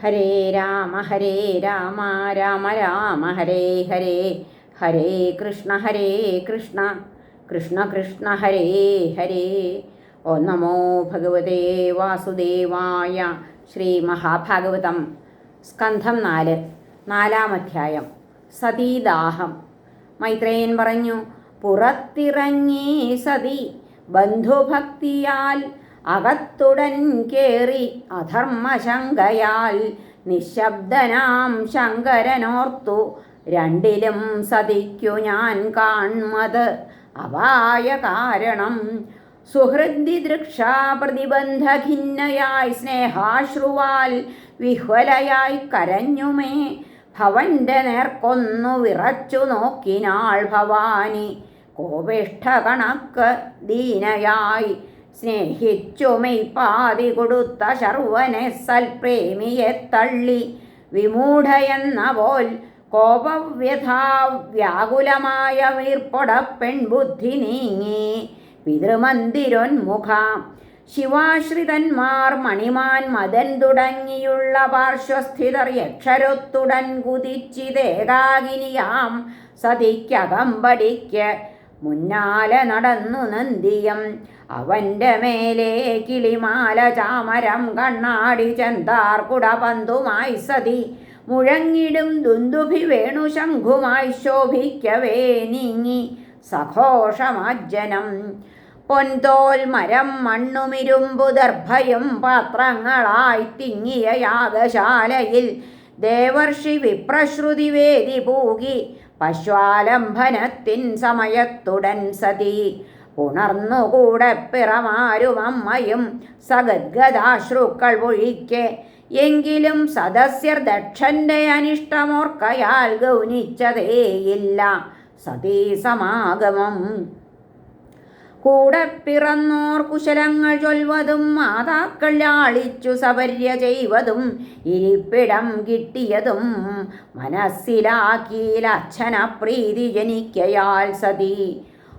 ഹരേ രാമ ഹരേ രാമ രാമ രാമ ഹരേ ഹരേ ഹരേ കൃഷ്ണ ഹരേ കൃഷ്ണ കൃഷ്ണ കൃഷ്ണ ഹരേ ഹരേ. ഓ നമോ ഭഗവതേ വാസുദേവായ ശ്രീ മഹാഭാഗവതം സ്കന്ധം നാല് നാലാം അധ്യായം സതീദാഹം. മൈത്രേയൻ പറഞ്ഞു പുറത്തിറങ്ങി സതി ബന്ധുഭക്തിയാൽ അകത്തുടൻ കേറി അധർമ്മശങ്കയാൽ നിശബ്ദനാം ശങ്കരനോർത്തു. രണ്ടിലും സതിക്കു ഞാൻ കാൺമത് അപായ കാരണം. സുഹൃദ്ദിദൃക്ഷാ പ്രതിബന്ധഖിന്നയായി സ്നേഹാശ്രുവാൽ വിഹ്വലയായി കരഞ്ഞുമേ. ഭവന്റെ നേർക്കൊന്നു വിറച്ചു നോക്കിനാൾ ഭവാനി. കോപിഷ്ഠ കണക്ക് ദീനയായി സ്നേഹിച്ചു മെയ്പാതി കൊടുത്ത ശർവനെ സൽപ്രേമിയെ തള്ളി. വിമൂഢയെന്ന പോൽ കോപവ്യഥാ വ്യാകുലമായ വീർപ്പൊട പെൺബുദ്ധി നീങ്ങി പിതൃമന്തിരൊന്മുഖാം ശിവാശ്രിതന്മാർ മണിമാൻ മദൻ തുടങ്ങിയുള്ള പാർശ്വസ്ഥിതർ യക്ഷരൊത്തുടൻ കുതിച്ചിതേകാകിനിയാം സതിക്കകമ്പടിക്ക് മുന്നാലെ നടന്നു നന്ദിയം. അവന്റെ മേലെ കിളിമാല ചാമരം കണ്ണാടി ചെന്താർകുട പന്തുമായി സതി. മുഴങ്ങിടും ദുന്ദുഭി വേണു ശംഖുമായി ശോഭിക്കവേ നീങ്ങി. സഘോഷമാജ്ജനം. പൊൻതോൽ മരം മണ്ണുമിരുമ്പു ദർഭയും പാത്രങ്ങളായി തിങ്ങിയ യാഗശാലയിൽ ദേവർഷി വിപ്രശ്രുതി വേദി പൂകി. പശ്വാലംഭനത്തിൻ സമയത്തുടൻ സതി. ഉണർന്നുകൂടെ പിറമാരും അമ്മയും സഗദ്ഗതാശ്രുക്കൾ ഒഴിക്കെ. എങ്കിലും സദസ്യർ ദക്ഷന്റെ അനിഷ്ടമോർക്കയാൽ ഗൗനിച്ചതേയില്ല. സതീസമാഗമം കൂടെ പിറന്നോർ കുശലങ്ങൾ ചൊൽവതും മാതാക്കൾ ലാളിച്ചു സപര്യ ചെയ്വതും ഇരിപ്പിടം കിട്ടിയതും മനസ്സിലാക്കിയിൽ അച്ഛന പ്രീതി ജനിക്കയാൽ സതി.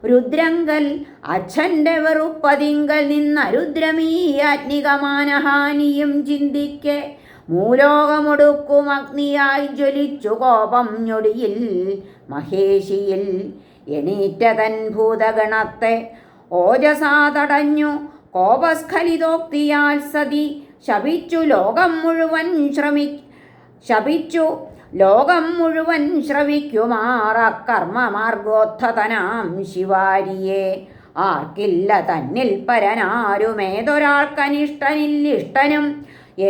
രുദ്രങ്കൽ അച്ഛന്റെ വെറുപ്പതിങ്കൽ നിന്നരുദ്രമീ അഗ്നികമാനഹാനിയും ചിന്തിക്കെ. മൂലോകമൊടുക്കും അഗ്നിയായി ജ്വലിച്ചു കോപം ഞൊടിയിൽ മഹേഷിയിൽ എണീറ്റതൻ ഭൂതഗണത്തെ ഓജസാ തടഞ്ഞു കോപസ്ഖലിതോക്തിയാൽ സതി. ശപിച്ചു ലോകം മുഴുവൻ ശ്രമി ശപിച്ചു ലോകം മുഴുവൻ ശ്രവിക്കുമാറ കർമ്മമാർഗോത്ഥതനാം ശിവാരിയെ. ആർക്കില്ല തന്നിൽ പരനാരുമേതൊരാൾക്കനിഷ്ടനില്ലിഷ്ടനും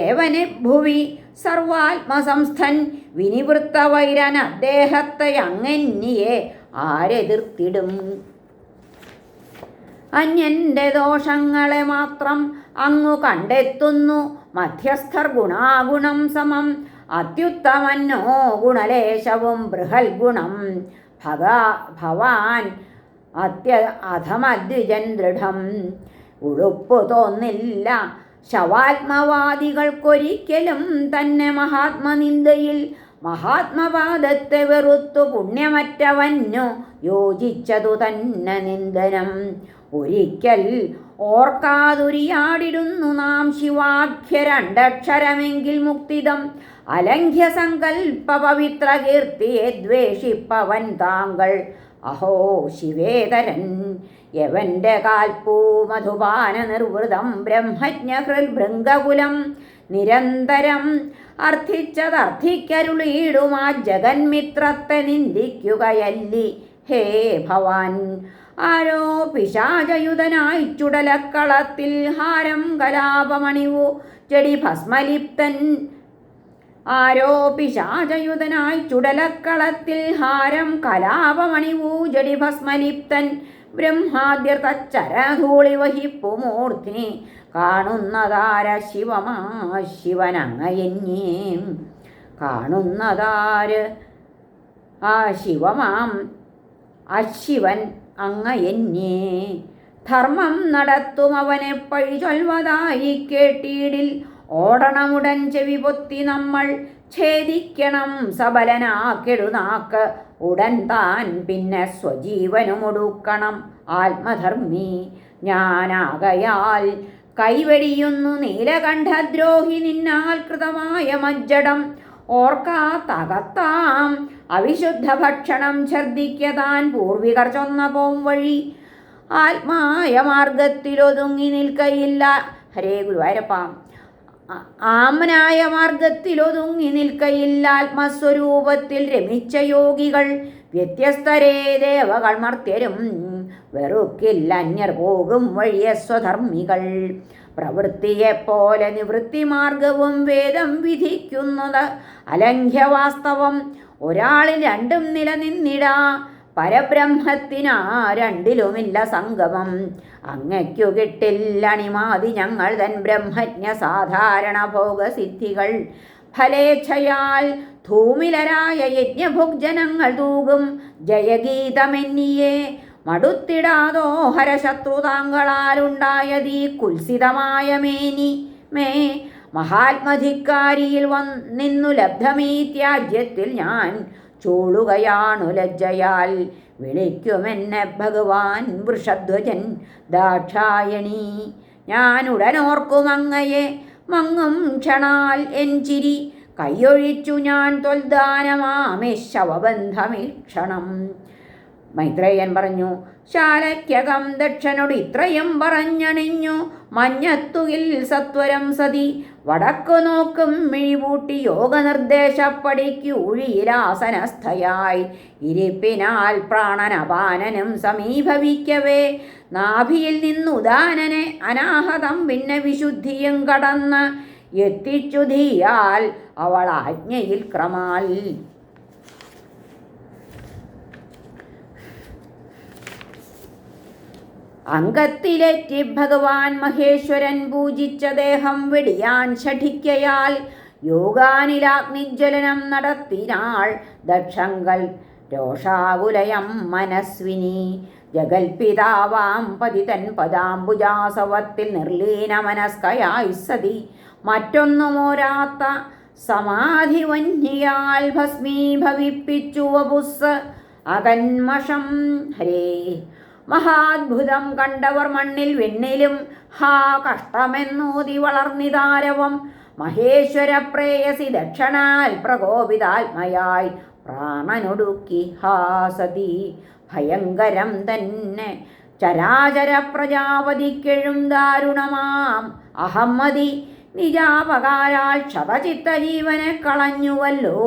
ഏവന് ഭുവി സർവാത്മസംസ്ഥൻ. വിനിവൃത്തവൈരൻ അദ്ദേഹത്തെ അങ്ങന്നിയെ ആരെതിർത്തിടും. അന്യന്റെ ദോഷങ്ങളെ മാത്രം അങ്ങു കണ്ടെത്തുന്നു. മധ്യസ്ഥർ ഗുണാഗുണം സമം. അത്യുത്തമന്നോ ഗുണലേശവും ബൃഹൽ ഗുണം. ഭഗ ഭവാൻ അത്യ അധമദ്വിജൻ ദൃഢം. ഉടുപ്പ് തോന്നില്ല. ശവാത്മവാദികൾക്കൊരിക്കലും തന്നെ മഹാത്മനിന്ദയിൽ മഹാത്മപാദത്തെ വെറുത്തു പുണ്യമറ്റവന്നു യോജിച്ചതു തന്നെ നിന്ദനം. ഒരിക്കൽ ഓർക്കാതുരിയാടിടുന്നു നാം ശിവാഖ്യ രണ്ടക്ഷരമെങ്കിൽ മുക്തിദം അലംഘ്യ സങ്കൽപ്പ പവിത്ര കീർത്തിയെ ദ്വേഷിപ്പവൻ താങ്കൾ. അഹോ ശിവേതരൻ യവന്റെ കാൽപ്പൂ മധുപാന നിർവൃതം ബ്രഹ്മജ്ഞഹൃൽ ഭൃംഗകുലം. നിരന്തരം അർത്ഥിച്ചതർത്ഥിക്കരുളിയിടുമാ ജഗന്മിത്രത്തെ നിന്ദിക്കുകയല്ലി. ഹേ ഭവാൻ ആരോ പിശാചയുധനായി ചുടലക്കളത്തിൽ ഹാരം കലാപമണിവു. ചെടി ഭസ്മലിപ്തൻ ആരോ പിശാചയുധനായി ചുടലക്കളത്തിൽ ഹാരം കലാപമണിവു. ജടി ഭസ്മലിപ്തൻ ബ്രഹ്മാദ്യർ തച്ചരധൂളി വഹിപ്പു മൂർത്തിനി കാണുന്നതാര ശിവമാ ശിവനങ്ങയന്യേ കാണുന്നതാര്? ആ ശിവമാം അശിവൻ അങ്ങയന്യേ ധർമ്മം നടത്തും അവനെ പഴി ചൊൽവതായി കേട്ടീടിൽ ഓടണമുടൻ ചെവി പൊത്തി നമ്മൾ ഛേദിക്കണം സബലനാക്കെടുനാക്ക് ഉടൻ താൻ പിന്നെ സ്വജീവനുമൊടുക്കണം. ആത്മധർമ്മി ഞാനാകയാൽ കൈവെടിയുന്നു നീലകണ്ഠദ്രോഹി നിന്നാൽ കൃതമായ മജ്ജടം. ഓർക്കാ തകത്താം അവിശുദ്ധ ഭക്ഷണം ഛർദിക്കതാൻ പൂർവികർ ചൊന്ന പോം വഴി. ആത്മായ മാർഗത്തിലൊതുങ്ങി നിൽക്കയില്ല. ഹരേ ഗുരുവായൂരപ്പ. ആമനായ മാർഗത്തിലൊതുങ്ങി നിൽക്കയില്ല ആത്മസ്വരൂപത്തിൽ രമിച്ച യോഗികൾ. വ്യത്യസ്തരേ ദേവകൾ മർത്യരും വെറുക്കില്ല അന്യർ പോകും വഴിയ സ്വധർമ്മികൾ. പ്രവൃത്തിയെപ്പോലെ നിവൃത്തി മാർഗവും വേദം വിധിക്കുന്നത് അലംഘ്യവാസ്തവം. ഒരാളിൽ രണ്ടും നിലനിന്നിടാ. പരബ്രഹ്മത്തിനാ രണ്ടിലുമില്ല സംഗമം. അങ്ങയ്ക്കു കിട്ടില്ലണിമാതി ഞങ്ങൾ തൻ ബ്രഹ്മജ്ഞ സാധാരണ ഭോഗസിദ്ധികൾ. ഫലേച്ഛയാൽ ധൂമിലരായ യജ്ഞഭുജനങ്ങൾ തൂകും. ജയഗീതമെന്നിയെ മടുത്തിടാതോ ഹരശത്രു താങ്കളാലുണ്ടായതീ കുൽസിതമായ മേനി മേ. മഹാത്മധിക്കാരിയിൽ വന്നിന്നു ലബ്ധമീ ത്യാജ്യത്തിൽ ഞാൻ ചൂളുകയാണു ലജ്ജയാൽ. വിളിക്കുമെന്നെ ഭഗവാൻ വൃഷധ്വജൻ. ദാക്ഷായണി ഞാനുടനോർക്കുമങ്ങയെ മങ്ങും ക്ഷണാൽ എൻ ചിരി. കൈയൊഴിച്ചു ഞാൻ തൊൽദാനമാമേ ശവബന്ധമീക്ഷണം മൈത്രേയൻ പറഞ്ഞു ശാലയ്ക്കകം ദക്ഷനോട് ഇത്രയും പറഞ്ഞണിഞ്ഞു. മഞ്ഞത്തുകിൽ സത്വരം സതി. വടക്കു നോക്കും മിഴിപൂട്ടി യോഗനിർദ്ദേശപ്പടിക്ക് ഉഴിയിലാസനസ്ഥയായി. ഇരിപ്പിനാൽ പ്രാണനപാനനും സമീഭവിക്കവേ നാഭിയിൽ നിന്നുദാനനെ അനാഹതം പിന്നെ വിശുദ്ധിയും കടന്ന്. എത്തിച്ചു ധീയാൽ അവൾ ആജ്ഞയിൽ ക്രമാൽ അംഗത്തിലെറ്റി ഭഗവാൻ മഹേശ്വരൻ പൂജിച്ച ദേഹം വെടിയാൻ ഷഠിക്കയാൽ യോഗാനിലാഗ്നിജ്വലനം നടത്തിനാൾ ദക്ഷങ്കൽ രോഷാകുലയം മനസ്വിനി. ജഗൽപിതാവാം പതിതൻ പദാംബുജാസവത്തിൽ നിർലീന മനസ്കയായി സതി. മറ്റൊന്നുമോരാത്ത സമാധി വന്യാൽ ഭസ്മീഭവിപ്പിച്ചു വപുസ് അകന്മഷം ഹരേ. മഹാത്ഭുതം കണ്ടവർ മണ്ണിൽ വെണ്ണിലും ഹാ കഷ്ടമെന്നൂതി വളർന്നിതാരവം. മഹേശ്വര പ്രേയസി ദക്ഷണാൽ പ്രകോപിതാത്മയായി പ്രാണനൊടുക്കി ഹാ സതി. ഭയങ്കരം തന്നെ ചരാചര പ്രജാപതിക്കെഴും ദാരുണമാം. അഹമ്മതി നിജാപകാരാൽ ക്ഷതചിത്ത ജീവനെ കളഞ്ഞുവല്ലോ.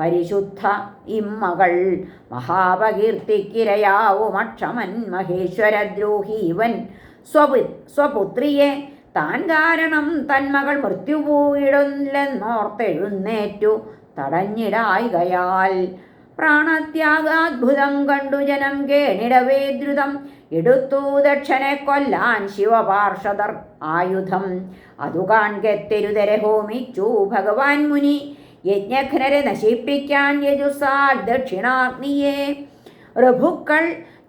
പരിശുദ്ധ ഇമ്മകൾ. മഹാപകീർത്തിക്കിരയാവും അക്ഷമൻ മഹേശ്വരദ്രോഹീവൻ. സ്വപു സ്വപുത്രിയെ താൻ കാരണം തന്മകൾ മൃത്യുപോയിടുന്നില്ലെന്നോർത്തെഴുന്നേറ്റു തടഞ്ഞിടായികയാൽ. പ്രാണത്യാഗാത്ഭുതം കണ്ടു ജനം കേണിടവേ ദ്രുതം. എടുത്തു ദക്ഷനെ കൊല്ലാൻ ശിവപാർഷദർ ആയുധം. അതു കാൺകെത്തെരുതരെ ഹോമിച്ചു ഭഗവാൻ മുനി. യജ്ഞഘ്നരെ നശിപ്പിക്കാൻ യജുസാൽ ദക്ഷിണാഗ്നിയെ. ഋഭുക്കൾ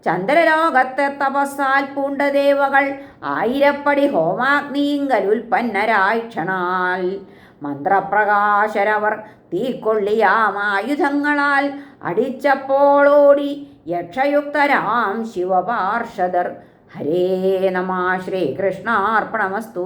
ചന്ദ്രലോകത്തെ തപസ്സാൽ പൂണ്ടദേവകൾ ആയിരപ്പടി ഹോമാഗ്നിയിങ്കൽ ഉൽപ്പന്നരായിക്ഷണാൽ. മന്ത്രപ്രകാശരവർ തീക്കൊള്ളിയാമായുധങ്ങളാൽ അടിച്ചപ്പോളോടി യക്ഷയുക്തരാം ശിവപാർഷദർ. ഹരേ നമ ശ്രീകൃഷ്ണാർപ്പണമസ്തു.